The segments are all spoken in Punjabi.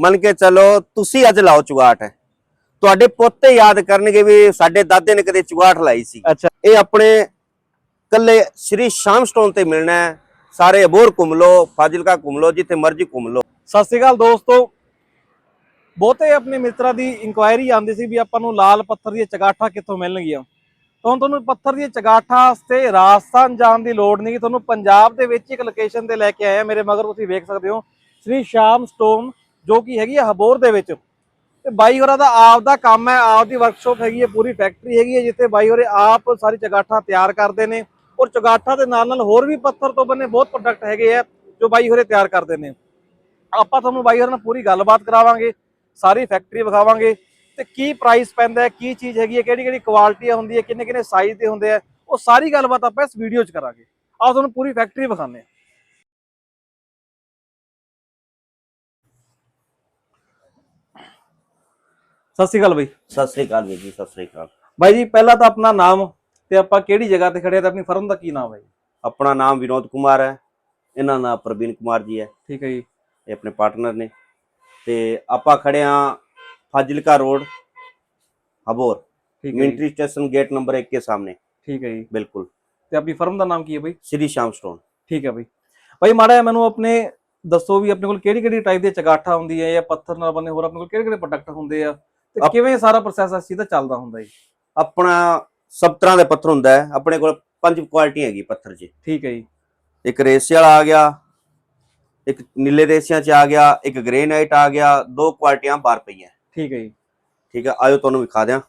ਮੰਨ ਕੇ ਚਲੋ ਤੁਸੀਂ ਅੱਜ ਲਾਓ ਚੁਗਾਟ ਤੁਹਾਡੇ ਪੋਤੇ ਯਾਦ ਕਰਨਗੇ ਵੀ ਸਾਡੇ ਦਾਦੇ ਨੇ ਕਦੇ ਚੁਗਾਟ ਲਾਈ ਸੀ। ਅੱਛਾ। ਇਹ ਆਪਣੇ ਕੱਲੇ ਸ਼੍ਰੀ ਸ਼ਾਮ ਸਟੋਨ ਤੇ ਮਿਲਣਾ ਹੈ। ਸਾਰੇ ਅਬੋਰ ਘੁੰਮ ਲਓ ਫਾਜ਼ਿਲਕਾ ਘੁੰਮ ਲਓ ਜਿੱਥੇ ਮਰਜ਼ੀ ਘੁੰਮ ਲਓ। ਸਤਿ ਸ਼੍ਰੀ ਅਕਾਲ ਦੋਸਤੋ। ਬਹੁਤੇ ਆਪਣੇ ਮਿੱਤਰਾਂ ਦੀ ਇਨਕੁਆਇਰੀ ਆਉਂਦੀ ਸੀ ਵੀ ਆਪਾਂ ਨੂੰ ਲਾਲ ਪੱਥਰ ਦੀਆਂ ਚਗਾਠਾਂ ਕਿੱਥੋਂ ਮਿਲਣਗੀਆਂ। ਤਾਂ ਤੁਹਾਨੂੰ ਪੱਥਰ ਦੀਆਂ ਚਗਾਠਾਂ ਵਾਸਤੇ ਰਾਜਸਥਾਨ ਜਾਣ ਦੀ ਲੋੜ ਨਹੀਂ। ਤੁਹਾਨੂੰ ਪੰਜਾਬ ਦੇ ਵਿੱਚ ਇੱਕ ਲੋਕੇਸ਼ਨ ਤੇ ਲੈ ਕੇ ਆਏ ਆ ਮੇਰੇ ਮਗਰ ਤੁਸੀਂ ਵੇਖ ਸਕਦੇ ਹੋ। ਸ੍ਰੀ ਸ਼ਾਮ ਸਟੋਨ ਜੋ ਕਿ ਹੈਗੀ ਆ ਹਬੋਰ ਦੇ ਵਿੱਚ। ਤੇ ਬਾਈ ਹੋਰਾਂ ਦਾ ਆਪ ਦਾ ਕੰਮ ਹੈ ਆਪ ਦੀ ਵਰਕਸ਼ਾਪ ਹੈਗੀ ਹੈ, ਪੂਰੀ ਫੈਕਟਰੀ ਹੈਗੀ ਹੈ, ਜਿੱਥੇ ਬਾਈ ਹੋਰੇ ਆਪ ਸਾਰੀ ਚਗਾਠਾਂ ਤਿਆਰ ਕਰਦੇ ਨੇ ਔਰ ਚਗਾਠਾਂ ਦੇ ਨਾਲ ਨਾਲ ਹੋਰ ਵੀ ਪੱਥਰ ਤੋਂ ਬਣੇ ਬਹੁਤ ਪ੍ਰੋਡਕਟ ਹੈਗੇ ਆ ਜੋ ਬਾਈ ਹੋਰੇ ਤਿਆਰ ਕਰਦੇ ਨੇ। ਆਪਾਂ ਤੁਹਾਨੂੰ ਬਾਈ ਹੋਰਾਂ ਨਾਲ ਪੂਰੀ ਗੱਲਬਾਤ ਕਰਾਵਾਂਗੇ, ਸਾਰੀ ਫੈਕਟਰੀ ਵਿਖਾਵਾਂਗੇ ਤੇ ਕੀ ਪ੍ਰਾਈਸ ਪੈਂਦਾ ਹੈ, ਕੀ ਚੀਜ਼ ਹੈਗੀ ਹੈ ਕਿਹੜੀ ਕਿਹੜੀ ਕੁਆਲਿਟੀ ਹੁੰਦੀ ਹੈ ਕਿੰਨੇ ਕਿੰਨੇ ਸਾਈਜ਼ ਦੇ ਹੁੰਦੇ ਆ, ਉਹ ਸਾਰੀ ਗੱਲਬਾਤ ਆਪਾਂ ਇਸ ਵੀਡੀਓ 'ਚ ਕਰਾਂਗੇ। ਆਓ ਤੁਹਾਨੂੰ ਪੂਰੀ ਫੈਕਟਰੀ ਵਿਖਾਉਂਦੇ ਸਤਿ ਸ਼੍ਰੀ ਅਕਾਲ ਬਾਈ। ਸਤਿ ਸ਼੍ਰੀ ਅਕਾਲ ਵੀਰ ਜੀ ਸਤਿ ਸ਼੍ਰੀ ਅਕਾਲ। ਬਾਈ ਜੀ ਪਹਿਲਾਂ ਤਾਂ ਆਪਣਾ ਨਾਮ ਤੇ ਆਪਾਂ ਕਿਹੜੀ ਜਗ੍ਹਾ ਤੇ ਖੜੇ ਆ ਆਪਣੀ ਫਰਮ ਦਾ ਕੀ ਨਾਮ ਹੈ ਜੀ? ਆਪਣਾ ਨਾਮ ਵਿਨੋਦ ਕੁਮਾਰ ਹੈ। ਇਹਨਾਂ ਦਾ ਪ੍ਰਵੀਨ ਕੁਮਾਰ ਜੀ ਹੈ। ਠੀਕ ਹੈ ਜੀ। ਇਹ ਆਪਣੇ ਪਾਰਟਨਰ ਨੇ। ਤੇ ਆਪਾਂ ਖੜੇ ਆ ਫਾਜ਼ਿਲਕਾ ਰੋਡ ਹਬੋਰ। ਠੀਕ ਹੈ ਮਿਲਟਰੀ ਸਟੇਸ਼ਨ ਗੇਟ ਨੰਬਰ 1 ਕੇ ਸਾਹਮਣੇ। ਠੀਕ ਹੈ ਜੀ। ਬਿਲਕੁਲ। ਤੇ ਆਪਣੀ ਫਰਮ ਦਾ ਨਾਮ ਕੀ ਹੈ ਬਾਈ? ਸ੍ਰੀ ਸ਼ਾਮ ਸਟੋਨ। ਠੀਕ ਹੈ ਬਾਈ। ਬਾਈ ਮਾੜਾ ਮੈਨੂੰ ਆਪਣੇ ਦੱਸੋ ਵੀ ਆਪਣੇ ਕੋਲ ਕਿਹੜੀ ਕਿਹੜੀ ਟਾਈਪ ਦੇ ਚਗਾਠਾ ਹੁੰਦੀ ਹੈ ਜਾਂ ਪੱਥਰ ਨਾਲ ਬਣੇ ਹੋਰ ਆਪਣੇ ਕੋਲ ਕਿਹੜੇ ਕਿਹੜੇ ਪ੍ਰੋਡਕਟ ਹੁੰਦੇ ਆ? ਤੇ ਕਿਵੇਂ ਸਾਰਾ ਪ੍ਰੋਸੈਸ ਚੀਜ਼ ਦਾ ਚੱਲਦਾ ਹੁੰਦਾ ਜੀ? ਆਪਣਾ ਸਭ ਤਰ੍ਹਾਂ ਦੇ ਪੱਥਰ ਹੁੰਦਾ ਹੈ। ਆਪਣੇ ਕੋਲ ਪੰਜ ਕੁਆਲਿਟੀ ਹੈਗੀ ਪੱਥਰ 'ਚ ਠੀਕ ਹੈ ਜੀ। ਇੱਕ ਰੇਸੇ ਵਾਲਾ ਆ ਗਿਆ ਇੱਕ ਨੀਲੇ ਰੇਸਿਆਂ 'ਚ ਆ ਗਿਆ ਇੱਕ ਗ੍ਰੇਨਾਈਟ ਆ ਗਿਆ ਦੋ ਕੁਆਲਿਟੀਆਂ ਬਾਹਰ ਪਈਆਂ। ਠੀਕ ਹੈ ਜੀ। ਠੀਕ ਹੈ ਆਇਓ ਤੁਹਾਨੂੰ ਵਿਖਾ ਦਿਆਂ।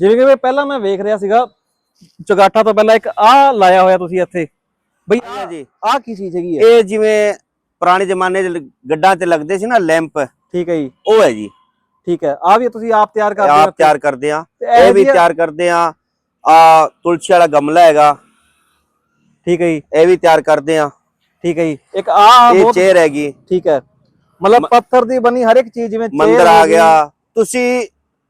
ਜਿਵੇਂ ਕਿ ਮੈਂ ਪਹਿਲਾਂ ਮੈਂ ਵੇਖ ਰਿਹਾ ਸੀਗਾ ਚਗਾਠਾ ਤੋਂ ਪਹਿਲਾਂ ਇੱਕ ਆਹ ਲਾਇਆ ਹੋਇਆ ਤੁਸੀਂ ਇੱਥੇ। ਬਈ ਆਹ ਜੀ। ਆਹ ਕੀ ਚੀਜ਼ ਹੈਗੀ ਹੈ ਇਹ ਜਿਵੇਂ ਪੁਰਾਣੇ ਜ਼ਮਾਨੇ ਲ- ਗੱਡਾਂ 'ਤੇ ਲੱਗਦੇ ਸੀ ਨਾ ਲੈਂਪ। ਠੀਕ ਹੈ ਜੀ। ਉਹ ਹੈ ਜੀ। ਠੀਕ ਹੈ। ਆ ਵੀ ਤੁਸੀਂ ਆਪ ਤਿਆਰ ਕਰਦੇ ਹੋ ਆਪ ਤਿਆਰ ਕਰਦੇ ਆ ਇਹ ਵੀ ਤਿਆਰ ਕਰਦੇ ਆ ਆ ਤੁਲਸੀ ਵਾਲਾ ਗਮਲਾ ਹੈਗਾ। ਠੀਕ ਹੈ ਜੀ। ਇਹ ਵੀ ਤਿਆਰ ਕਰਦੇ ਆ ਠੀਕ ਹੈ ਜੀ। ਇੱਕ ਆ ਇਹ ਚੇਅਰ ਹੈਗੀ। ਠੀਕ ਹੈ। ਮਤਲਬ ਪੱਥਰ ਦੀ ਬਣੀ ਹਰ ਇੱਕ ਚੀਜ਼ ਜਿਵੇਂ ਮੰਦਰ ਆ। ਗਿਆ। ਤੁਸੀਂ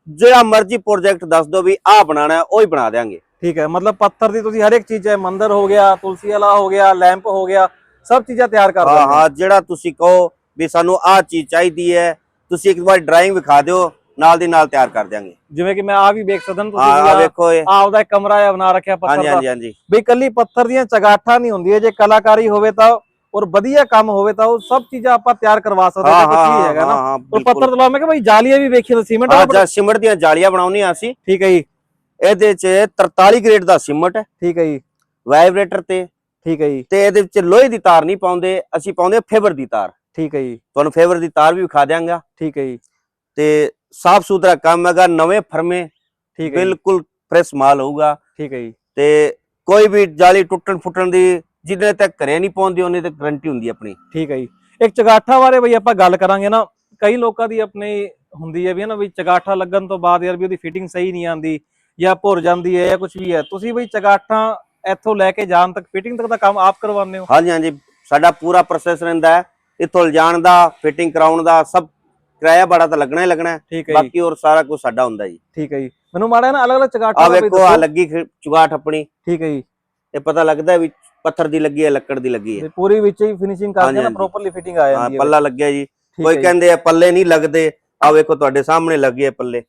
ਜਿਹੜਾ ਮਰਜ਼ੀ ਪ੍ਰੋਜੈਕਟ ਦੱਸ ਦਿਓ ਵੀ ਆਹ ਬਣਾਉਣਾ ਹੈ ਉਹ ਹੀ ਬਣਾ ਦੇਾਂਗੇ ਠੀਕ ਹੈ। ਮਤਲਬ ਪੱਥਰ ਦੀ ਤੁਸੀਂ ਹਰ ਇੱਕ ਚੀਜ਼ ਹੈ ਮੰਦਰ ਹੋ ਗਿਆ ਤੁਲਸੀ ਵਾਲਾ ਹੋ ਗਿਆ ਲੈਂਪ ਹੋ ਗਿਆ ਸਭ ਚੀਜ਼ਾਂ ਤਿਆਰ ਕਰ ਹਾਂ ਹਾਂ ਜਿਹੜਾ ਤੁਸੀਂ ਕਹੋ ਵੀ ਸਾਨੂੰ ਆਹ ਚੀਜ਼ ਚਾਹੀਦੀ ਹੈ ਤੁਸੀਂ ਇੱਕ ਵਾਰ ਡਰਾਇੰਗ ਵਿਖਾ ਦਿਓ ਨਾਲ ਦੀ ਨਾਲ ਤਿਆਰ ਕਰ ਦਿਆਂਗੇ। ਜਿਵੇਂ ਕਿ ਮੈਂ ਆ ਵੀ ਵੇਖ ਸਕਦਾ ਤੁਸੀਂ ਆ ਵੇਖੋ ਇਹ। ਆਪ ਦਾ ਇੱਕ ਕਮਰਾ ਹੈ ਬਣਾ ਰੱਖਿਆ ਪੱਥਰ ਦਾ। ਹਾਂਜੀ ਹਾਂਜੀ। ਵੀ ਕੱਲੀ ਪੱਥਰ ਦੀਆਂ ਚਗਾਠਾਂ ਨਹੀਂ ਹੁੰਦੀਆਂ ਜੇ ਕਲਾਕਾਰੀ ਹੋਵੇ ਤਾਂ ਔਰ ਵਧੀਆ ਕੰਮ ਹੋਵੇ ਤਾਂ ਉਹ ਸਭ ਚੀਜ਼ਾਂ ਆਪਾਂ ਤਿਆਰ ਕਰਵਾ ਸਕਦੇ ਹਾਂ ਕੁਝ ਹਾਂ ਹੈਗਾ ਨਾ। ਔਰ। ਪੱਥਰ ਤੋਂ ਇਲਾਵਾ ਮੈਂ ਕਿਹਾ ਭਾਈ ਜਾਲੀਆਂ ਵੀ ਵੇਖੀਆਂ ਸੀਮੈਂਟ ਹਾਂ ਜਾਂ ਸਿਮਟ ਦੀਆਂ ਜਾਲੀਆਂ ਬਣਾਉਣੀਆਂ ਅਸੀਂ। ਠੀਕ ਹੈ ਜੀ। ਇਹਦੇ 'ਚ 43 ਗ੍ਰੇਡ ਦਾ ਸਿਮਟ ਹੈ। ਠੀਕ ਹੈ ਜੀ। ਵਾਈਬ੍ਰੇਟਰ ਤੇ ਠੀਕ ਹੈ ਜੀ। ਤੇ ਇਹਦੇ ਵਿੱਚ ਲੋਹੇ ਦੀ ਤਾਰ ਨਹੀਂ ਪਾਉਂਦੇ ਅਸੀਂ ਪਾਉਂਦੇ ਫੇਵਰ ਦੀ ਤਾਰ। ਠੀਕ ਹੈ ਜੀ। ਤੁਹਾਨੂੰ ਫੇਵਰ ਦੀ ਤਾਰ ਵੀ ਵਿਖਾ ਦਿਆਂਗਾ। ਠੀਕ ਹੈ ਜੀ। ਤੇ ਸਾਫ਼ ਸੁਥਰਾ ਕੰਮ ਹੈਗਾ ਨਵੇਂ ਫਰਮੇ ਠੀਕ ਹੈ ਬਿਲਕੁਲ ਫਰੈਸ਼ ਮਾਲ ਹੋਊਗਾ। ਠੀਕ ਹੈ ਜੀ। ਤੇ ਕੋਈ ਵੀ ਜਾਲੀ ਟੁੱਟਣ ਫੁੱਟਣ ਦੀ ਜਿਹਦੇ ਤੱਕ ਘਰੇ ਨਹੀਂ ਪਹੁੰਚਦੀ ਉਹਨੇ ਤੇ ਗਰੰਟੀ ਹੁੰਦੀ ਆਪਣੀ। ਠੀਕ ਹੈ ਜੀ। ਇੱਕ ਚਗਾਠਾ ਬਾਰੇ ਬਈ ਆਪਾਂ ਗੱਲ ਕਰਾਂਗੇ ਨਾ ਕਈ ਲੋਕਾਂ ਦੀ ਆਪਣੀ ਹੁੰਦੀ ਹੈ ਵੀ ਨਾ ਵੀ ਚਗਾਠਾ ਲੱਗਣ ਤੋਂ ਬਾਅਦ ਯਾਰ ਵੀ ਉਹਦੀ ਫਿਟਿੰਗ ਸਹੀ ਨਹੀਂ ਆਂਦੀ ਜਾਂ ਭੁਰ ਜਾਂਦੀ ਹੈ ਜਾਂ ਕੁਝ ਵੀ ਹੈ। ਤੁਸੀਂ ਬਈ ਚਗਾਠਾ ਇੱਥੋਂ ਲੈ ਕੇ ਜਾਣ ਤੱਕ ਫਿਟਿੰਗ ਤੱਕ ਦਾ ਕੰਮ ਆਪ ਕਰਵਾਉਂਦੇ ਹੋ? ਹਾਂਜੀ ਹਾਂਜੀ। ਸਾਡਾ ਪੂਰਾ ਪ੍ਰੋਸੈਸ ਰਹਿੰਦਾ ਹੈ। ਇੱਥੋਂ ਲਿਜਾਣ ਦਾ ਫਿਟਿੰਗ ਕਰਾਉਣ ਦਾ ਸਭ ਕਿਰਾਇਆ ਬੜਾ ਤਾਂ ਲੱਗਣਾ ਹੀ ਲੱਗਣਾ ਹੈ। ਠੀਕ ਹੈ ਜੀ। ਬਾਕੀ ਹੋਰ ਸਾਰਾ ਕੁਝ ਸਾਡਾ ਹੁੰਦਾ ਜੀ। ਠੀਕ ਹੈ ਜੀ। ਮੈਨੂੰ ਮਾੜਾ ਨਾ ਅਲੱਗ-ਅਲੱਗ ਚਗਾਠਾ ਆ ਵੇਖੋ ਆ। ਲੱਗੀ ਖਿ- ਚੁਗਾਠ ਆਪਣੀ ਠੀਕ ਹੈ ਜੀ। ਇਹ ਪਤਾ ਲੱਗਦਾ ਵੀ ਪੱਥਰ ਦੀ ਲੱਗੀ ਹੈ ਲੱਕੜ ਦੀ ਲੱਗੀ ਹੈ। ਤੇ ਪੂਰੀ ਵਿੱਚ ਹੀ ਫਿਨਿਸ਼ਿੰਗ ਕਰਕੇ ਹਾਂਜੀ, ਨਾ ਹਾਂਜੀ। ਪ੍ਰੋਪਰਲੀ ਫਿਟਿੰਗ ਆ ਹਾਂ ਜਾਂਦੀ ਹੈ। ਪੱਲਾ ਲੱਗਿਆ ਜੀ। ਠੀਕ ਕੋਈ ਹੈ ਜੀ। ਕਹਿੰਦੇ ਆ ਪੱਲੇ ਨਹੀਂ ਲੱਗਦੇ। ਆ ਵੇਖੋ ਤੁਹਾਡੇ ਸਾਹਮਣੇ ਲੱਗੇ ਆ ਪੱਲੇ।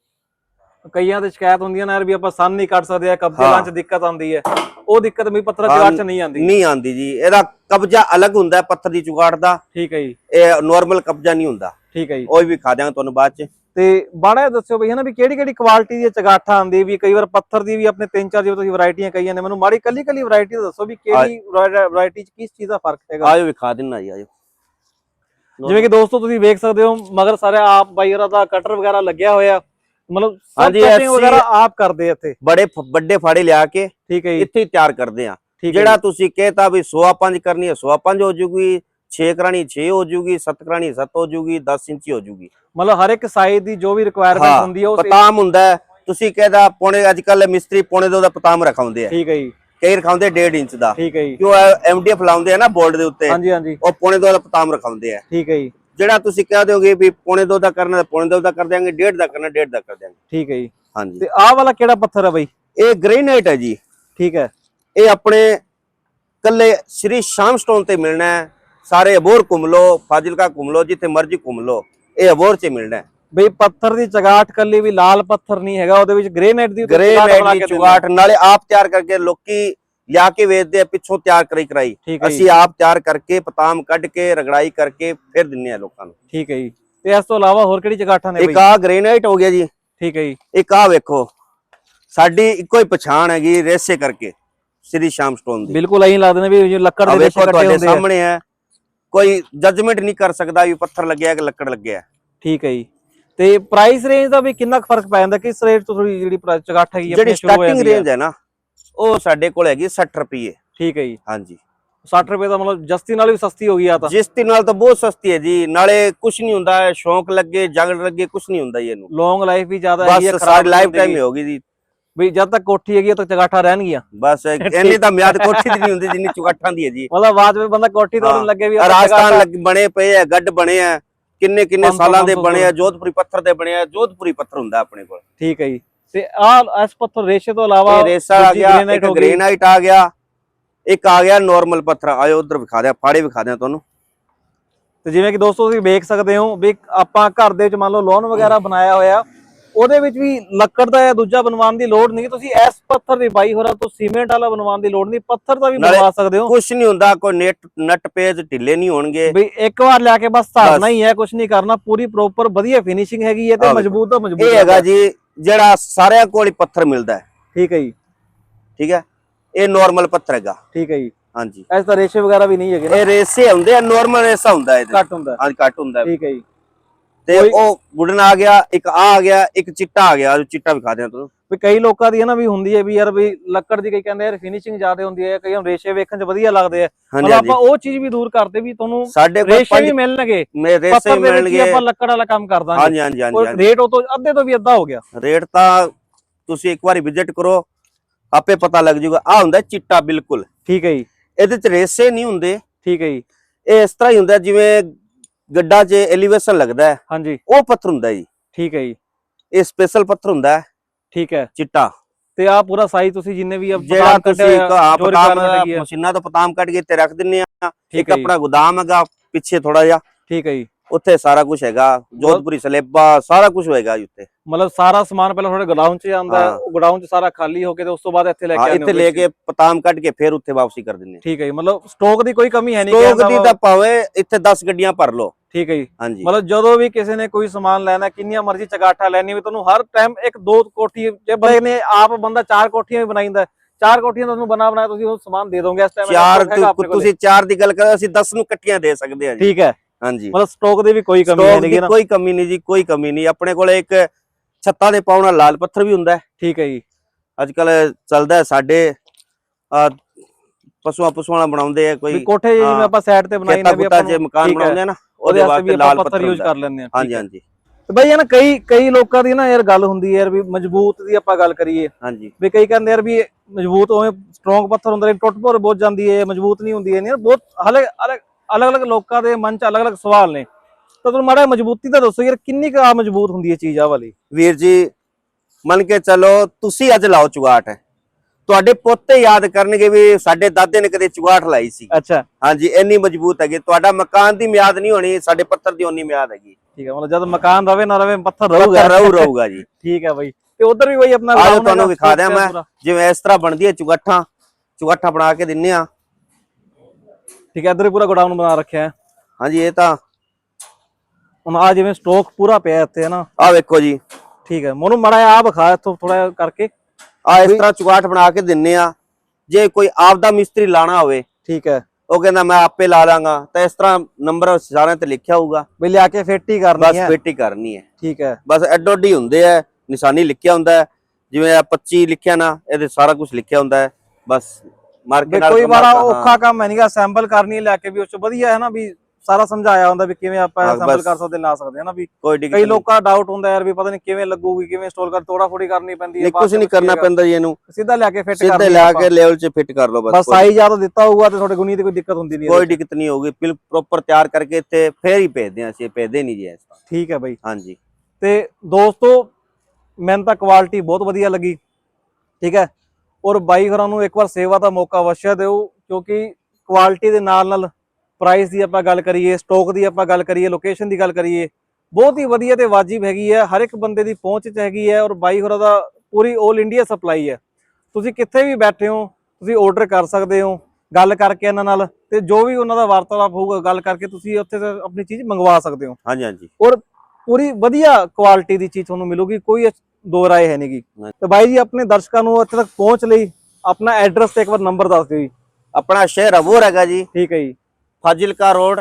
ਕਈਆਂ ਦੇ ਸ਼ਿਕਾਇਤ ਹੁੰਦੀਆਂ ਨੇ ਯਾਰ ਵੀ ਆਪਾਂ ਸੰਨ ਨਹੀਂ ਕੱਢ ਸਕਦੇ ਆ ਕਬਜ਼ੇ ਹਾਂ। ਲਾਂ ਚ ਦਿੱਕਤ ਆਉਂਦੀ ਹੈ। ਉਹ ਦਿੱਕਤ ਵੀ ਪੱਥਰ ਹਾਂ, ਚਗਾਠ ਚ ਨਹੀਂ ਆਉਂਦੀ। ਨਹੀਂ ਆਂਦੀ ਜੀ। ਇਹਦਾ ਕਬਜ਼ਾ ਅਲੱਗ ਹੁੰਦਾ ਪੱਥਰ ਦੀ ਚੁਗਾਠ ਦਾ। ਠੀਕ ਹੈ ਜੀ। ਇਹ ਨਾਰਮਲ ਕਬਜ਼ਾ ਨਹੀਂ ਹੁੰਦਾ। ਠੀਕ ਹੈ ਜੀ। ਉਹ ਵੀ ਖਾ ਦਿਆਂਗਾ ਤੁਹਾਨੂੰ ਬਾਅਦ ਚ। ਤੇ ਬਾੜਾ ਦੱਸਿਓ ਬਈ ਹਨਾ ਵੀ ਕਿਹੜੀ ਕਿਹੜੀ ਕੁਆਲਿਟੀ ਦੀ ਚਗਾਠਾਂ ਆਉਂਦੀ ਵੀ ਕਈ ਵਾਰ ਪੱਥਰ ਦੀ ਵੀ ਆਪਣੇ ਤਿੰਨ ਚਾਰ ਜਿਵੇਂ ਤੁਸੀਂ ਵੈਰਾਈਟੀਆਂ ਕਹੀਆਂ ਨੇ ਮੈਨੂੰ ਮਾੜੀ ਕੱਲੀ ਕੱਲੀ ਵੈਰਾਈਟੀ ਦੱਸੋ ਵੀ ਕਿਹੜੀ ਵੈਰਾਈਟੀ ਚ ਕਿਸ ਚੀਜ਼ ਦਾ ਫ਼ਰਕ ਹੈਗਾ? ਆਜੋ ਵਿਖਾ ਦਿੰਨਾ ਜੀ ਆਜੋ। ਜਿਵੇਂ ਕਿ ਦੋਸਤੋ ਤੁਸੀਂ ਵੇਖ ਸਕਦੇ ਹੋ ਮਗਰ ਸਾਰੇ ਆਪ ਬਾਈਰਾਂ ਦਾ ਕਟਰ ਵਗੈਰਾ ਲੱਗਿਆ ਹੋਇਆ। ਮਤਲਬ ਸਭ ਹਾਂਜੀ, ਕਟਿੰਗ ਅਸੀਂ- ਵਗੈਰਾ ਆਪ ਕਰਦੇ ਆ ਇੱਥੇ? ਬੜੇ ਫ- ਵੱਡੇ ਫਾੜੇ ਲਿਆ ਕੇ ਠੀਕ ਹੈ ਜੀ। ਇੱਥੇ ਹੀ ਤਿਆਰ ਕਰਦੇ ਆ। ਠੀਕ ਹੈ ਜਿਹੜਾ ਤੁਸੀਂ ਕਹਿਤਾ ਵੀ 105 ਕਰਨੀ ਹੈ 105 ਹੋ ਜੂਗੀ 6 ਕਰਾਣੀ 6 ਹੋ ਜੂਗੀ 7 ਕਰਾਣੀ 7 ਹੋ ਜੂਗੀ 10 ਇੰਚੀ ਹੋ ਜੂਗੀ। ਮਤਲਬ ਹਰ ਇੱਕ ਸਾਈਜ਼ ਦੀ ਜੋ ਵੀ ਰਿਕੁਆਇਰਮੈਂਟ ਹਾਂ, ਹੁੰਦੀ ਹੈ ਉਹ same- ਪਤਾਮ ਹੁੰਦਾ ਹੈ। ਤੁਸੀਂ ਕਹਿਦਾ ਪੌਣੇ ਅੱਜ ਕੱਲ ਮਿਸਤਰੀ ਪੌਣੇ ਦੋ ਦਾ ਪਤਾਮ ਰਖਾਉਂਦੇ ਆ। ਠੀਕ ਹੈ ਜੀ। ਕਈ ਰਖਾਉਂਦੇ 1.5 ਇੰਚ ਦਾ। ਠੀਕ ਹੈ ਜੀ। ਕਿਉਂ ਐਮਡੀਐਫ ਲਾਉਂਦੇ ਆ ਨਾ ਬੋਰਡ ਦੇ ਉੱਤੇ। ਹਾਂਜੀ ਹਾਂਜੀ। ਉਹ ਪੌਣੇ ਦੋ ਦਾ ਪਤਾਮ ਰਖਾਉਂਦੇ ਆ। ਠੀਕ ਹੈ ਜੀ। ਜਿਹੜਾ ਤੁਸੀਂ ਕਹਿ ਦਿਓਗੇ ਵੀ ਪੌਣੇ ਦੋ ਦਾ ਕਰਨਾ ਪੌਣੇ ਦੋ ਦਾ ਕਰ ਦਿਆਂਗੇ ਡੇਢ ਦਾ ਕਰਨਾ ਡੇਢ ਦਾ ਕਰ ਦਿਆਂਗੇ। ਠੀਕ ਹੈ ਜੀ। ਹਾਂਜੀ। ਤੇ ਆਹ ਵਾਲਾ ਕਿਹੜਾ ਪੱਥਰ ਹੈ ਬਈ? ਇਹ ਗ੍ਰੇਨਾਈਟ ਹੈ ਜੀ। ਠੀਕ ਹੈ। ਇਹ ਆਪਣੇ ਕੱਲੇ ਸ਼੍ਰੀ ਸ਼ਾਮ ਸਟੋਨ ਤੇ ਮਿਲਣਾ ਹੈ। ਸਾਰੇ ਅਬੋਰ ਘੁੰਮ ਲਓ ਫਾਜ਼ਿਲਕਾ ਘੁੰਮ ਲਓ ਜਿੱਥੇ ਮਰਜ਼ੀ ਘੁੰਮ ਲਓ ਇਹ ਅਬੋਰ 'ਚ ਮਿਲਣਾ ਹੈ। ਬਈ ਪੱਥਰ ਦੀ ਚਗਾਠ ਕੱਲੀ ਵੀ ਲਾਲ ਪੱਥਰ ਨਹੀਂ ਹੈਗਾ ਉਹਦੇ ਵਿੱਚ ਗ੍ਰੇਨਾਈਟ ਦੀ ਗ੍ਰੇ ਚੁਗਾਠ ਬਣਾ ਦੀ ਕੇ ਦਿੰਦੇ ਚੁਗਾਟ ਨਾਲੇ ਆਪ ਤਿਆਰ ਕਰਕੇ ਲੋਕੀ ਲਿਆ ਕੇ ਵੇਚਦੇ ਆ ਪਿੱਛੋਂ ਤਿਆਰ ਕਰਾਈ ਕਰਾਈ। ਅਸੀਂ ਆਪ ਤਿਆਰ ਕਰਕੇ ਪਤਾਮ ਕੱਢ ਕੇ ਰਗੜਾਈ ਕਰਕੇ ਫਿਰ ਦਿੰਨੇ ਆ ਲੋਕਾਂ ਨੂੰ। ਠੀਕ ਹੈ ਜੀ। ਤੇ ਇਸ ਤੋਂ ਇਲਾਵਾ ਹੋਰ ਕਿਹੜੀ ਚਗਾਠਾਂ ਨੇ ਇੱਕ ਆ ਗ੍ਰੇਨਾਈਟ ਹੋ ਗਿਆ ਜੀ। ਠੀਕ ਹੈ ਜੀ। ਇੱਕ ਆ ਵੇਖੋ ਸਾਡੀ ਇੱਕੋ ਹੀ ਪਛਾਣ ਹੈਗੀ ਰੇਸੇ ਕਰਕੇ ਸ੍ਰੀ ਸ਼ਾਮ ਸਟੋਨ ਦੀ। ਬਿਲਕੁਲ ਐਂ ਲੱਗਦੇ ਨੇ ਵੀ ਲੱਕੜ ਦੇ ਰੇਸ਼ੇ ਕੱਟੇ ਹੁੰਦੇ ਆ। ਸਾਹਮਣੇ ਹੈ। ਕੋਈ ਜੱਜਮੈਂਟ ਨਹੀਂ ਕਰ ਸਕਦਾ ਵੀ ਪੱਥਰ ਲੱਗਿਆ ਕਿ ਲੱਕੜ ਲੱਗਿਆ। ਠੀਕ ਹੈ ਜੀ। ਤੇ ਪ੍ਰਾਈਸ ਰੇਂਜ ਦਾ ਵੀ ਕਿੰਨਾ ਕੁ ਫ਼ਰਕ ਪੈ ਜਾਂਦਾ? ਕਿਸ ਰੇਟ ਤੋਂ ਥੋੜੀ ਜਿਹੜੀ ਚਗਾਠ ਹੈਗੀ ਜਿਹੜੀ ਆਪਣੀ ਸ਼ੁਰੂ ਹੋ ਸਟਾਰਟਿੰਗ ਜਾਂਦੀ ਹੈ ਰੇਂਜ ਹੈ ਨਾ ਉਹ ਸਾਡੇ ਕੋਲ ਹੈਗੀ 60 ਰੁਪਏ ਠੀਕ ਹੈ ਜੀ। ਹਾਂਜੀ। 60 ਰੁਪਏ ਦਾ ਮਤਲਬ ਜਸਤੀ ਨਾਲ ਵੀ ਸਸਤੀ ਹੋ ਗਈ ਆ ਤਾਂ। ਜਿਸ ਦੇ ਨਾਲ ਤਾਂ ਬਹੁਤ ਸਸਤੀ ਹੈ ਜੀ। ਨਾਲੇ ਕੁਝ ਨਹੀਂ ਹੁੰਦਾ ਹੈ ਸ਼ੌਂਕ ਲੱਗੇ ਜੰਗ ਲੱਗੇ ਕੁਝ ਨਹੀਂ ਹੁੰਦਾ ਜੀ ਇਹਨੂੰ। ਲੌਂਗ ਲਾਈਫ ਵੀ ਜ਼ਿਆਦਾ ਹੈਗੀ ਆ ਬਸ ਸਾਰੀ ਲਾਈਫ ਟਾਈਮ ਹੀ ਹੋਗੀ ਜੀ। ਵੀ ਜਦ ਤੱਕ ਕੋਠੀ ਹੈਗੀ ਤੱਕ ਚਗਾਠਾਂ ਰਹਿਣਗੀਆਂ। ਬਸ ਇੰਨੀ ਤਾਂ ਮਿਆਦ ਕੋਠੀ ਦੀ ਨਹੀਂ ਹੁੰਦੀ ਜਿੰਨੀ ਚੁਗਾਠਾਂ ਦੀ ਹੈ ਜੀ। ਮਤਲਬ ਬਾਅਦ ਵਿੱਚ ਬੰਦਾ ਕੋਠੀ ਹਾਂ। ਲੱਗੇ ਵੀ ਰਾਜਸਥਾਨ ਬਣੇ ਪਏ ਆ ਗੱਡ ਬਣੇ ਆ। ਕਿੰਨੇ ਕਿੰਨੇ ਸਾਲਾਂ ਦੇ ਬਣੇ ਆ ਜੋਧਪੁਰੀ ਪੱਥਰ ਦੇ ਬਣੇ ਆ ਜੋਧਪੁਰੀ ਪੱਥਰ ਹੁੰਦਾ ਆਪਣੇ ਕੋਲ। ਠੀਕ ਹੈ ਜੀ। ਤੇ ਆ ਇਸ ਪੱਥਰ ਰੇਸ਼ੇ ਤੋਂ ਇਲਾਵਾ ਰੇਸਾ ਆ ਗਿਆ ਇੱਕ। ਗ੍ਰੇਨਾਈਟ ਆ ਗਿਆ ਇੱਕ ਆ ਗਿਆ ਨਾਰਮਲ ਪੱਥਰ। ਆਇਓ ਉਧਰ ਵਿਖਾ ਦਿਆਂ ਫਾੜੇ ਵਿਖਾ ਦਿਆਂ ਤੁਹਾਨੂੰ। ਤੇ ਜਿਵੇਂ ਕਿ ਦੋਸਤੋ ਤੁਸੀਂ ਵੇਖ ਸਕਦੇ ਹੋ ਵੀ ਆਪਾਂ ਘਰ ਦੇ ਵਿੱਚ ਮੰਨ ਲਓ ਲੋਨ ਵਗੈਰਾ ਬਣਾਇਆ ਹੋਇਆ ਉਹਦੇ ਵਿੱਚ ਵੀ ਲੱਕੜ ਦਾ ਜਾਂ ਦੂਜਾ ਬਣਵਾਉਣ ਦੀ ਲੋੜ ਨਹੀਂ। ਤੁਸੀਂ ਇਸ ਪੱਥਰ ਦੀ ਬਾਈ ਹੋਰਾਂ ਤੋਂ ਸੀਮੈਂਟ ਵਾਲਾ ਬਣਵਾਉਣ ਦੀ ਲੋੜ ਨਹੀਂ। ਪੱਥਰ ਦਾ ਵੀ ਬਣਵਾ ਸਕਦੇ ਹੋ। ਕੁਝ ਨਹੀਂ ਹੁੰਦਾ ਕੋਈ ਨੈਟ ਨਟ ਪੇਜ ਢਿੱਲੇ ਨਹੀਂ ਹੋਣਗੇ। ਵੀ ਇੱਕ ਵਾਰ ਲਿਆ ਕੇ ਬਸ ਧਾਰਨਾ। ਹੀ ਹੈ ਕੁਝ ਨਹੀਂ ਕਰਨਾ। ਪੂਰੀ ਪ੍ਰੋਪਰ ਵਧੀਆ ਫਿਨਿਸ਼ਿੰਗ ਹੈਗੀ ਹੈ ਤੇ। ਮਜ਼ਬੂਤ ਦਾ ਮਜ਼ਬੂਤ ਇਹ ਹੈਗਾ ਜੀ ਜਿਹੜਾ ਸਾਰਿਆਂ ਕੋਲ ਹੀ ਪੱਥਰ ਮਿਲਦਾ ਹੈ। ਠੀਕ ਹੈ ਜੀ। ਠੀਕ ਹੈ? ਇਹ ਨਾਰਮਲ ਪੱਥਰ ਹੈਗਾ। ਠੀਕ ਹੈ ਜੀ। ਹਾਂਜੀ। ਇਸ ਤਾਂ ਰੇਸ਼ੇ ਵਗੈਰਾ ਵੀ ਨਹੀਂ ਹੈਗੇ ਨਾ। ਇਹ ਰੇਸੇ ਹੁੰਦੇ ਆ ਨਾਰਮਲ ਰੇਸਾ ਹੁੰਦਾ ਹੈ ਘੱਟ ਹੁੰਦਾ। ਹਾਂਜੀ ਘੱਟ ਹੁੰਦਾ। ਠੀਕ ਹੈ ਜੀ। ਤੇ ਕੋਈ- ਉਹ ਗੁਡਨ ਆ ਗਿਆ ਇੱਕ ਆ ਆ ਗਿਆ ਇੱਕ ਚਿੱਟਾ ਆ ਗਿਆ ਜੋ ਚਿੱਟਾ ਵਿਖਾ ਦਿਆਂ ਤੁਹਾਨੂੰ ਵੀ ਕਈ ਲੋਕਾਂ ਦੀ ਹੈ ਨਾ ਵੀ ਹੁੰਦੀ ਹੈ ਵੀ ਯਾਰ ਵੀ ਲੱਕੜ ਦੀ ਕਈ ਕਹਿੰਦੇ ਯਾਰ ਫਿਨਿਸ਼ਿੰਗ ਜ਼ਿਆਦਾ ਹੁੰਦੀ ਹੈ ਕਈਆਂ ਨੂੰ ਰੇਸ਼ੇ ਵੇਖਣ 'ਚ ਵਧੀਆ ਲੱਗਦੇ ਆ। ਮਤਲਬ ਆਪਾਂ ਉਹ ਚੀਜ਼ ਵੀ ਦੂਰ ਕਰਦੇ ਵੀ ਤੁਹਾਨੂੰ ਸਾਡੇ ਕੋਲ ਰੇਸ਼ੇ ਵੀ ਮਿਲਣਗੇ ਰੇਸੇ ਮਿਲਣਗੇ। ਆਪਾਂ ਲੱਕੜ ਵਾਲਾ ਕੰਮ ਕਰ ਦਾਂਗੇ। ਹਾਂਜੀ ਹਾਂਜੀ ਹਾਂਜੀ। ਰੇਟ ਉਹ ਤੋਂ ਅੱਧੇ ਤੋਂ ਵੀ ਅੱਧਾ ਹੋ ਗਿਆ। ਰੇਟ ਤਾਂ ਤੁਸੀਂ ਇੱਕ ਵਾਰੀ ਵਿਜ਼ਿਟ ਕਰੋ ਆਪੇ ਪਤਾ ਲੱਗ ਜਾਊਗਾ ਆ ਹੁੰਦਾ ਚਿੱਟਾ ਬਿਲਕੁਲ। ਠੀਕ ਹੈ ਜੀ। ਇਹਦੇ ਚ ਰੇਸੇ ਨਹੀਂ ਹੁੰਦੇ। ਠੀਕ ਹੈ ਜੀ। ਇਹ ਇਸ ਤਰ੍ਹਾਂ ਹੀ ਹੁੰਦਾ ਜਿਵੇਂ ਗੱਡਾ 'ਚ ਐਲੀਵੇਸ਼ਨ ਲੱਗਦਾ ਹੈ। ਹਾਂਜੀ। ਉਹ ਪੱਥਰ ਹੁੰਦਾ ਜੀ। ਠੀਕ ਹੈ ਜੀ। ਇਹ ਸਪੈਸ਼ਲ ਪੱਥਰ ਹੁੰਦਾ ਹੈ। ਠੀਕ ਹੈ। ਚਿੱਟਾ। ਤੇ ਆ ਪੂਰਾ ਸਾਈਜ਼ ਤੁਸੀਂ ਜਿੰਨੇ ਵੀ ਜਿਹੜਾ ਤੁਸੀਂ ਜੋ ਪਤਾਮ। ਮਸ਼ੀਨਾਂ ਤੋਂ ਪਤਾਮ ਕੱਢ ਕੇ ਤੇ ਰੱਖ ਦਿੰਨੇ ਆ। ਇੱਕ ਆਪਣਾ ਗੋਦਾਮ ਹੈਗਾ ਪਿੱਛੇ ਥੋੜਾ ਜਿਹਾ। ਠੀਕ ਹੈ ਜੀ। ਉੱਥੇ ਸਾਰਾ ਕੁਝ ਹੈਗਾ ਜੋਧਪੁਰੀ ਸਲੇਬਾ ਸਾਰਾ ਕੁਝ ਹੋਏਗਾ ਜੀ ਉੱਥੇ। ਮਤਲਬ ਸਾਰਾ ਸਮਾਨ ਪਹਿਲਾਂ ਤੁਹਾਡੇ ਗੋਡਾਊਨ 'ਚ ਹੈ ਹਾਂ। ਉਹ ਗੋਡਾਊਨ 'ਚ ਸਾਰਾ ਖਾਲੀ ਹੋ ਕੇ ਤੇ ਉਸ ਤੋਂ ਬਾਅਦ ਇੱਥੇ ਲੈ ਕੇ ਆਉਂਦੇ ਇੱਥੇ ਲੈ ਕੇ ਪਤਾਮ ਕੱਢ ਕੇ ਫਿਰ ਉੱਥੇ ਵਾਪਸੀ ਕਰ ਦਿੰਨੇ ਠੀਕ ਹੈ ਜੀ ਮਤਲਬ ਸਟਾਕ ਦੀ ਕੋਈ ਕਮੀ ਹੈ ਨਹੀਂ ਸਟੋਕ ਦੀ ਤਾਂ ਭਾਵੇਂ ਇੱਥੇ 10 ਗੱਡੀਆਂ ਭਰ ਲਓ। ਠੀਕ ਹੈ ਜੀ। ਹਾਂਜੀ। ਮਤਲਬ ਜਦੋਂ ਵੀ ਕਿਸੇ ਨੇ ਕੋਈ ਸਮਾਨ ਲੈਣਾ ਕਿੰਨੀਆਂ ਮਰਜ਼ੀ ਚਗਾਠਾ ਲੈਣੀ ਵੀ ਤੁਹਾਨੂੰ ਹਰ ਟਾਈਮ ਇੱਕ ਦੋ ਕੋਠੀ ਜੇ ਬੰਦੇ ਨੇ ਆਪ ਬੰਦਾ ਚਾਰ ਕੋਠੀਆਂ ਵੀ ਬਣਾਈਂਦਾ ਚਾਰ ਕੋਠੀਆਂ ਤੁਹਾਨੂੰ ਬਣਾ ਬਣਾ ਤੁਸੀਂ ਉਹ ਸਮਾਨ ਦੇ ਦੋਗੇ ਇਸ ਟਾਈਮ ਚਾਰ ਤੁਸੀਂ ਚਾਰ ਦੀ ਗੱਲ ਕਰੋ ਅਸੀਂ 10 ਨੂੰ ਇਕੱਠੀਆਂ ਦੇ ਸਕਦੇ ਹਾਂ ਜੀ। ਠੀਕ ਹੈ। ਹਾਂਜੀ। ਮਤਲਬ ਸਟਾਕ ਦੀ ਵੀ ਕੋਈ ਕਮੀ ਨਹੀਂ ਦੀ ਹੈ ਨਾ। ਕੋਈ ਕਮੀ ਨਹੀਂ ਜੀ ਕੋਈ ਕਮੀ ਨਹੀਂ। ਆਪਣੇ ਕੋਲ ਇੱਕ ਛੱਤਾਂ ਦੇ ਪਾਉਣਾ ਲਾਲ ਪੱਥਰ ਵੀ ਹੁੰਦਾ ਠੀਕ ਹੈ ਜੀ। ਅੱਜ ਕੱਲ ਚੱਲਦਾ ਸਾਡੇ ਆ ਪਸ਼ੂਆਂ ਪਸ਼ੂਆਂ ਬਣਾਉਂਦੇ ਆ ਕੋਈ ਕੋਠੇ ਜਿਵੇਂ। ਆਪਾਂ ਸਾਈਡ ਤੇ ਬਣਾਈ ਨੇ ਵੀ ਆਪਾਂ ਜੇ ਨੂੰ- ਮਕਾਨ। ਬਣਾਉਂਦੇ ਆ ਨਾ ਉਹਦੇ ਵਾਸਤੇ ਲਾਲ ਪੱਥਰ ਯੂਜ਼ ਕਰ ਲੈਂਦੇ ਆ ਹਾਂਜੀ ਹਾਂਜੀ। ਤੇ ਬਈ ਨਾ ਕਈ ਕਈ ਲੋਕਾਂ ਦੀ ਨਾ ਯਾਰ ਗੱਲ ਹੁੰਦੀ ਹੈ ਯਾਰ ਵੀ ਮਜ਼ਬੂਤ ਦੀ ਆਪਾਂ ਗੱਲ ਕਰੀਏ। ਹਾਂਜੀ। ਵੀ ਕਈ ਕਹਿੰਦੇ ਯਾਰ ਵੀ ਮਜ਼ਬੂਤ ਹੋਵੇ ਸਟਰੋਂਗ ਪੱਥਰ ਹੁੰਦਾ ਹੈ ਟੁੱਟ ਭੁਰ ਬਹੁਤ ਜਾਂਦੀ ਹੈ ਮਜ਼ਬੂਤ ਨਹੀਂ ਹੁੰਦੀ ਹੈ ਨਹੀਂ ਬਹੁਤ ਹਲੇ ਅਲੱਗ ਅਲੱਗ ਲੋਕਾਂ ਦੇ ਮਨ 'ਚ ਅਲੱਗ-ਅਲੱਗ ਸਵਾਲ ਨੇ। ਤਾਂ ਤੁਹਾਨੂੰ ਮਾੜਾ ਮਜ਼ਬੂਤੀ ਤਾਂ ਦੱਸੋ ਯਾਰ ਕਿੰਨੀ ਕੁ ਆ ਮਜ਼ਬੂਤ ਹੁੰਦੀ ਹੈ ਚੀਜ਼ ਆ ਵਾਲੀ? ਵੀਰ ਜੀ ਮੰਨ ਕੇ ਚੱਲੋ ਤੁਸੀਂ ਅੱਜ ਲਾਓ ਚੁਗਾਟ ਤੁਹਾਡੇ ਪੋਤੇ ਯਾਦ ਕਰਨਗੇ ਵੀ ਸਾਡੇ ਦਾਦੇ ਨੇ ਕਦੇ ਚੁਗਾਟ ਲਾਈ ਸੀ। ਅੱਛਾ। ਹਾਂਜੀ ਇੰਨੀ ਮਜ਼ਬੂਤ ਹੈਗੀ। ਤੁਹਾਡਾ ਮਕਾਨ ਦੀ ਮਿਆਦ ਨਹੀਂ ਹੋਣੀ ਸਾਡੇ ਪੱਥਰ ਦੀ ਓਨੀ ਮਿਆਦ ਹੈਗੀ। ਠੀਕ ਹੈ ਮਤਲਬ ਜਦ ਮਕਾਨ ਰਵੇ ਨਾ ਰਵੇ ਪੱਥਰ ਰਹੂਗਾ। ਰਹੂ ਰਹੂਗਾ ਜੀ। ਠੀਕ ਹੈ ਬਈ। ਤੇ ਉਧਰ ਵੀ ਬਈ ਆਪਣਾ ਤੁਹਾਨੂੰ ਵਿਖਾ ਦਿਆਂ ਮੈਂ। ਜਿਵੇਂ ਇਸ ਤਰ੍ਹਾਂ ਬਣਦੀ ਹੈ ਚੁਗਾਠਾਂ ਚੁਗਾਠਾਂ ਬਣਾ ਕੇ ਦਿੰਨੇ ਆ। ਠੀਕ ਹੈ ਇੱਧਰ ਵੀ ਪੂਰਾ ਗੋਡਾਊਨ ਬਣਾ ਰੱਖਿਆ ਹੈ। ਹਾਂਜੀ ਇਹ ਤਾਂ। ਹੁਣ ਆ ਜਿਵੇਂ ਸਟਾਕ ਪੂਰਾ ਪਿਆ ਇੱਥੇ ਹੈ ਨਾ? ਆਹ ਵੇਖੋ ਜੀ। ਠੀਕ ਹੈ ਮੈਨੂੰ ਮਾੜਾ ਆ ਵਿਖਾ ਇੱਥੋਂ ਥੋੜਾ ਕਰਕੇ। ਆ ਇਸ ਤਰ੍ਹਾਂ ਚੁਗਾਠ ਬਣਾ ਕੇ ਦਿੰਨੇ ਆ। ਜੇ ਕੋਈ ਆਪਦਾ ਮਿਸਤਰੀ ਲਾਣਾ ਹੋਵੇ ਠੀਕ ਹੈ। ਉਹ ਕਹਿੰਦਾ ਮੈਂ ਆਪੇ ਲਾ ਲਾਂਗਾ। ਤਾਂ ਇਸ ਤਰ੍ਹਾਂ ਨੰਬਰ ਸਾਰਿਆਂ ਤੇ ਲਿਖਿਆ ਹੋਊਗਾ। ਬਈ ਲਿਆ ਕੇ ਫਿੱਟ ਹੀ ਬਸ ਕਰਨੀ ਹੈ। ਫਿੱਟ ਹੀ ਕਰਨੀ ਹੈ। ਠੀਕ ਹੈ। ਬਸ ਐਡੋ ਅੱਡੀ ਹੁੰਦੇ ਆ ਨਿਸ਼ਾਨੀ ਲਿਖਿਆ ਹੁੰਦਾ ਹੈ। ਜਿਵੇਂ ਆ 25 ਲਿਖਿਆ ਨਾ ਇਹਦੇ ਸਾਰਾ ਕੁਝ ਲਿਖਿਆ ਹੁੰਦਾ ਹੈ। ਬਸ ਮਾਰ ਕੇ ਨਾਲ ਕੋਈ ਹਾਂ। ਔਖਾ ਕੰਮ ਹੈ ਨਹੀਂਗਾ ਅਸੈਂਬਲ ਕਰਨੀ ਲੈ ਕੇ ਵੀ ਉਸ ਚ ਵਧੀਆ ਹੈ ਨਾ ਵੀ ਸਾਰਾ ਸਮਝਾਇਆ ਹੁੰਦਾ ਵੀ ਕਿਵੇਂ ਆਪਾਂ ਬਸ। ਕਰ ਸਕਦੇ ਲਾ ਸਕਦੇ ਹਾਂ ਨਾ ਵੀ ਕੋਈ ਲੋਕਾਂ ਦਾ ਡਾਊਟ ਹੁੰਦਾ ਯਾਰ ਵੀ ਪਤਾ ਨਹੀਂ ਕਿਵੇਂ ਲੱਗੂਗੀ ਕਿਵੇਂ ਇੰਸਟਾਲ ਕਰ ਤੋੜਾ ਫੋੜੀ ਕਰਨੀ ਪੈਂਦੀ ਹੈ ਕੁਝ ਨਹੀਂ ਕਰਨਾ। ਪੈਂਦਾ ਜੀ ਇਹਨੂੰ। ਸਿੱਧਾ ਲਿਆ ਕੇ ਫਿੱਟ ਸਿੱਧੇ ਕਰਨੀ ਲਾ ਆਪਾਂ। ਕੇ ਲੈਵਲ 'ਚ ਫਿੱਟ ਕਰ ਲਓ ਬਸ ਬਸ ਸਾਈਜ਼ ਜਦੋਂ ਦਿੱਤਾ ਹੋਊਗਾ ਤੇ ਤੁਹਾਡੇ ਗੁਣੀ ਦੀ ਕੋਈ ਦਿੱਕਤ ਹੁੰਦੀ ਨਹੀਂ ਕੋਈ ਦਿੱਕਤ ਨਹੀਂ ਹੋਊਗੀ ਬਿਲ ਪ੍ਰੋਪਰ ਤਿਆਰ ਕਰਕੇ ਇੱਥੇ ਫੇਰ ਹੀ ਭੇਜਦੇ ਹਾਂ ਅਸੀਂ ਭੇਜਦੇ ਨਹੀਂ ਜੀ ਇਸ ਠੀਕ ਹੈ ਬਾਈ। ਹਾਂਜੀ। ਤੇ ਦੋਸਤੋ ਮੈਨੂੰ ਤਾਂ ਕੁਆਲਿਟੀ ਬਹੁਤ ਵਧੀਆ ਲੱਗੀ। ਠੀਕ ਹੈ? ਔਰ ਬਾਈ ਹੋਰਾਂ ਨੂੰ ਇੱਕ ਵਾਰ ਸੇਵਾ ਦਾ ਮੌਕਾ ਅਵਸ਼ਯ ਦਿਓ ਕਿਉਂਕਿ ਕੁਆਲਿਟੀ ਦੇ ਨਾਲ ਨਾਲ ਪ੍ਰਾਈਸ ਦੀ ਆਪਾਂ ਗੱਲ ਕਰੀਏ ਸਟਾਕ ਦੀ ਆਪਾਂ ਗੱਲ ਕਰੀਏ ਲੋਕੇਸ਼ਨ ਦੀ ਗੱਲ ਕਰੀਏ ਬਹੁਤ ਹੀ ਵਧੀਆ ਤੇ ਵਾਜਿਬ ਹੈਗੀ ਹੈ ਹਰ ਇੱਕ ਬੰਦੇ ਦੀ ਪਹੁੰਚ 'ਚ ਹੈਗੀ ਹੈ ਔਰ ਬਾਈ ਹੋਰਾਂ ਦਾ ਪੂਰੀ 올 ਇੰਡੀਆ ਸਪਲਾਈ ਹੈ। ਤੁਸੀਂ ਕਿੱਥੇ ਵੀ ਬੈਠੇ ਹੋ ਤੁਸੀਂ ਆਰਡਰ ਕਰ ਸਕਦੇ ਹੋ ਗੱਲ ਕਰਕੇ ਇਹਨਾਂ ਨਾਲ ਤੇ ਜੋ ਵੀ ਉਹਨਾਂ ਦਾ ਵਾਰਤਾਲਾਪ ਹੋਊਗਾ ਗੱਲ ਕਰਕੇ ਤੁਸੀਂ ਉੱਥੇ ਆਪਣੀ ਚੀਜ਼ ਮੰਗਵਾ ਸਕਦੇ ਹੋ। ਹਾਂਜੀ ਹਾਂਜੀ। ਪੂਰੀ ਵਧੀਆ ਕੁਆਲਿਟੀ ਦੀ ਚੀਜ਼ ਤੁਹਾਨੂੰ ਮਿਲੂਗੀ ਕੋਈ ਦੋ ਰਾਏ ਹੈ ਨਹੀਂਗੀ ਹਾਂਜੀ। ਤੇ ਬਾਈ ਜੀ ਆਪਣੇ ਦਰਸ਼ਕਾਂ ਨੂੰ ਇੱਥੇ ਤੱਕ ਪਹੁੰਚ ਲਈ ਆਪਣਾ ਐਡਰੈਸ ਤੇ ਇੱਕ ਵਾਰ ਨੰਬਰ ਦੱਸ ਦਿਓ ਜੀ ਆਪਣਾ ਸ਼ਹਿਰ ਅਬੋਰ ਹੈਗਾ ਜੀ ਠੀਕ ਹੈ ਜੀ Fazilka road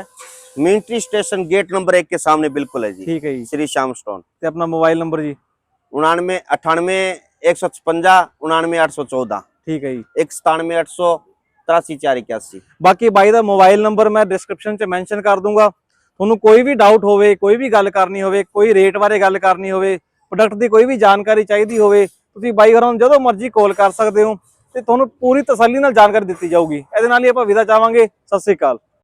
military station gate number एक के सामने बिल्कुल है जी ਠੀਕ ਹੈ ਜੀ श्री श्याम स्टोन ਤੇ ਆਪਣਾ ਮੋਬਾਈਲ ਨੰਬਰ ਜੀ उनानवे अठानवे एक सौ छप्पंजा उनानवे आठ सौ चौदह ਠੀਕ ਹੈ ਜੀ एक सतानवे आठ सौ तिरासी चार इक्यासी ਬਾਕੀ ਬਾਈ ਦਾ ਮੋਬਾਈਲ ਨੰਬਰ ਮੈਂ ਡਿਸਕ੍ਰਿਪਸ਼ਨ 'ਚ ਮੈਂਸ਼ਨ ਕਰ ਦੂੰਗਾ ਤੁਹਾਨੂੰ ਕੋਈ ਵੀ ਡਾਊਟ ਹੋਵੇ ਕੋਈ ਵੀ ਗੱਲ ਕਰਨੀ ਹੋਵੇ ਕੋਈ ਰੇਟ ਬਾਰੇ ਗੱਲ ਕਰਨੀ ਹੋਵੇ ਪ੍ਰੋਡਕਟ ਦੀ ਕੋਈ ਵੀ ਜਾਣਕਾਰੀ ਚਾਹੀਦੀ ਹੋਵੇ, ਤੁਸੀਂ ਬਾਈ ਹੋਰਾਂ ਨੂੰ ਜਦੋਂ ਮਰਜ਼ੀ ਕਾਲ ਕਰ ਸਕਦੇ ਹੋ ਤੇ ਤੁਹਾਨੂੰ ਪੂਰੀ ਤਸੱਲੀ ਨਾਲ ਜਾਣਕਾਰੀ ਦਿੱਤੀ ਜਾਊਗੀ। ਇਹਦੇ ਨਾਲ ਹੀ ਆਪਾਂ ਵਿਦਾ ਚਾਹਾਂਗੇ। ਸਤਿ ਸ੍ਰੀ ਅਕਾਲ।